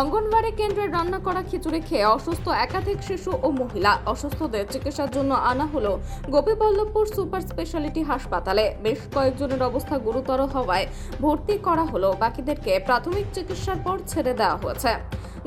অঙ্গনওয়াড়ি কেন্দ্রে রান্না করা খিচুড়ি খেয়ে অসুস্থ একাধিক শিশু ও মহিলা। অসুস্থদের চিকিৎসার জন্য আনা হলো গোপীবল্লভপুর সুপার স্পেশালিটি হাসপাতালে। বেশ কয়েকজনের অবস্থা গুরুতর হওয়ায় ভর্তি করা হলো। বাকিদেরকে প্রাথমিক চিকিৎসার পর ছেড়ে দেওয়া হয়েছে।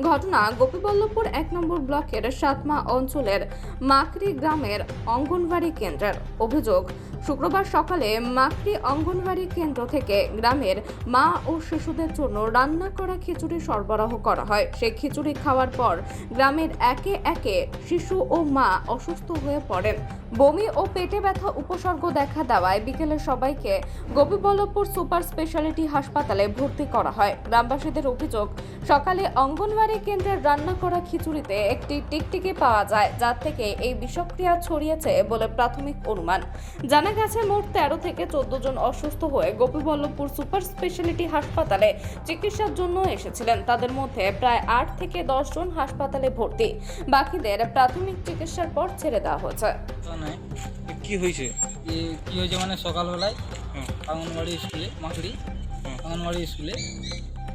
ঘটনা গোপীবল্লভপুর এক নম্বর ব্লকের সাতমা অঞ্চলের মাকড়ি গ্রামের অঙ্গনওয়াড়ি কেন্দ্রের। অভিযোগ শুক্রবার সকালে মাকড়ি অঙ্গনওয়াড়ি কেন্দ্র থেকে গ্রামের মা ও শিশুদের জন্য রান্না করা খিচুড়ি সরবরাহ করা হয়। সেই খিচুড়ি খাওয়ার পর গ্রামের একে একে শিশু ও মা অসুস্থ হয়ে পড়েন। বমি ও পেটে ব্যথা উপসর্গ দেখা দেওয়ায় বিকেলে সবাইকে গোপীবল্লভপুর সুপার স্পেশালিটি হাসপাতালে ভর্তি করা হয়। গ্রামবাসীদের অভিযোগ, সকালে অঙ্গনওয়াড়ি কেন্দ্রের রান্না করা খিচুড়িতে একটি টিকটিকি পাওয়া যায় যার থেকে এই বিষক্রিয়া ছড়িয়েছে বলে প্রাথমিক অনুমান। জানা গেছে মোট তেরো থেকে চোদ্দ জন অসুস্থ হয়ে গোপীবল্লভপুর সুপার স্পেশালিটি হাসপাতালে চিকিৎসার জন্য এসেছিলেন। তাদের মধ্যে প্রায় আট থেকে দশ জন হাসপাতালে ভর্তি। বাকিদের প্রাথমিক চিকিৎসার পর ছেড়ে দেওয়া হয়েছে। নয় কি হয়েছে? কী হয়েছে মানে সকালবেলায়। আঙ্গনবাড়ি স্কুলে মাকড়ি। আঙ্গনবাড়ি স্কুলে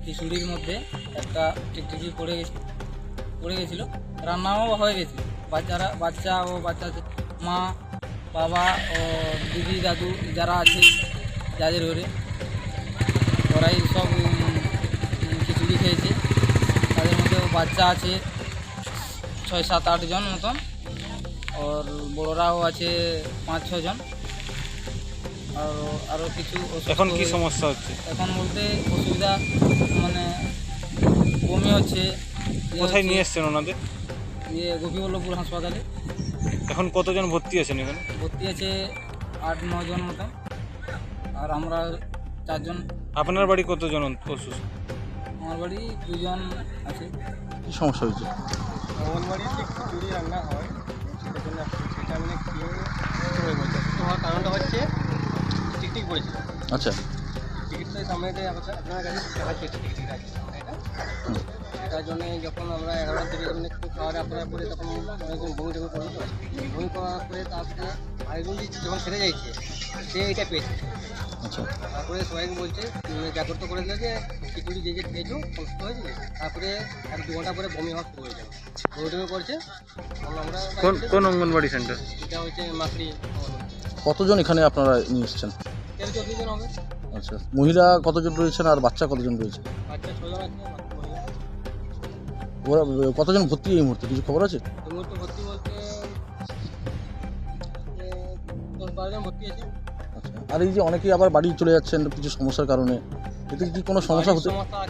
খিচুড়ির মধ্যে একটা টিকটিকি পড়ে গেছে পড়ে গেছিল। রান্নাও হয়ে গেছে বাচ্চারা বাচ্চা ও বাচ্চা মা বাবা ও দিদি দাদু যারা আছে যাদের ঘরে ওরাই সব খিচুড়ি খেয়েছে। তাদের মধ্যে বাচ্চা আছে ছয় সাত আট জন মতন। ওর বড়রাও আছে পাঁচ ছজন আর আরও কিছু এখন কি সমস্যা হচ্ছে? এখন বলতে অসুবিধা মানে বমি হচ্ছে। কোথায় নিয়ে এসছেন ওনাদের? ইয়ে গোপীবল্লভপুর হাসপাতালে। এখন কতজন ভর্তি আছেন এখানে? ভর্তি আছে আট জন মতন আর আমরা চারজন। আপনার বাড়ি কতজন অসুস্থ? আমার বাড়ি দুজন আছে। কি সমস্যা হয়েছে? অঙ্গনবাড়িতে খিচুড়ি রান্না হয়। সেজন্য সেটা মানে হয়ে হওয়ার কারণটা হচ্ছে টিকটিক পড়েছিল আচ্ছা। সেটার জন্য যখন আমরা এগারোটা থেকে যখন একটু খাওয়ার আপনার পরে তখন অনেকজন বমি টমি করল তো বমি করার পরে তারপরে আরেকজন যে যখন সেরে যাইছে সে এটা পেয়েছে। আচ্ছা। তারপরে সবাইকে বলছে জাগ্রত করে দিল যে খিচুড়ি যে যে খেয়েছো সুস্থ হয়েছে তারপরে এক দু ঘণ্টা পরে বমি হওয়া শুরু হয়ে যাবে বমি টমি করছে। তখন আমরা কোন কোন অঙ্গনবাড়ি সেন্টার? এটা হচ্ছে মাকড়ি কতজন এখানে আপনারা নিয়ে এসছেন? তেরো চোদ্দ জন হবে। আচ্ছা মহিলা কতজন রয়েছেন আর বাচ্চা কতজন রয়েছে। ওরা কতজন ভর্তি এই মুহূর্তে? কিছু খবর আছে? আচ্ছা আর এই যে অনেকেই আবার বাড়ি চলে যাচ্ছেন কিছু সমস্যার কারণে এতে কি কোনো সমস্যা হতে আচ্ছা।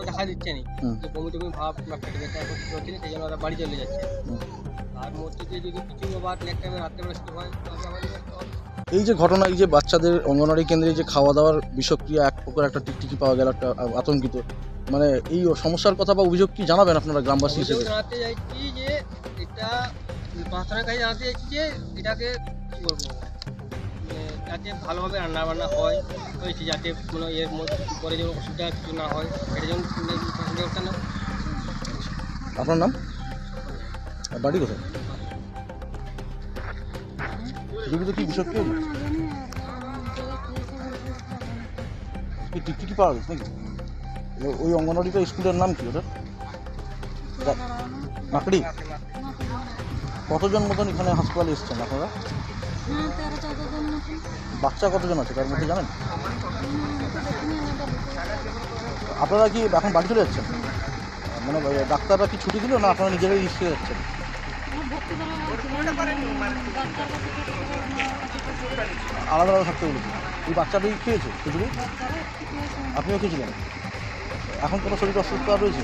দেখা দিচ্ছে না। বমি টমি ভাব পেটে ব্যথা এখন কিছু হচ্ছে না সেই জন্য বাড়ি চলে যাচ্ছে। হুম। তার যদি কিছু আবার নেক্সট টাইমে রাত্রেবেলা শুরু হয় তাহলে আবার এই যে ঘটনা এই যে বাচ্চাদের অঙ্গনওয়াড়ি কেন্দ্রে যে খাওয়া দাওয়ার বিষক্রিয়া এক প্রকার একটা টিকটিকি পাওয়া গেল একটা আতঙ্কিত। মানে এই সমস্যার কথা বা অভিযোগ কি জানাবেন আপনারা গ্রামবাসী হিসেবে? জানাতে চাইছি যে এটা প্রশাসনের কাছে জানাতে চাইছি যে এটাকে কী বলব যাতে ভালোভাবে রান্না বান্না হয় হয়েছে যাতে কোনো এর মধ্যে পরে যেন অসুবিধা কিছু না হয় এটা যেন আপনার নাম? বাড়ি কোথায়? রুগীতে কি বিষক্রিয়া হয়েছে? কি টিকটিকি পাওয়া গেছে নাকি? ওই অঙ্গনওয়াড়িটা স্কুলের নাম কি ওটা? মাকড়ি? কতজন মতন এখানে হাসপাতালে এসছেন আপনারা? বাচ্চা কতজন আছে? তার মধ্যে জানেন? আপনারা কি এখন বাড়ি চলে যাচ্ছেন? মানে ডাক্তাররা কি ছুটি দিল না আপনারা নিজেরাই রিস্কে যাচ্ছেন? আলাদা আলাদা থাকতে বলেছি। এই বাচ্চাটাই খেয়েছে, খিচুড়ি? আপনিও খেয়েছিলেন? এখন কোনো শরীর অসুস্থ আর রয়েছে?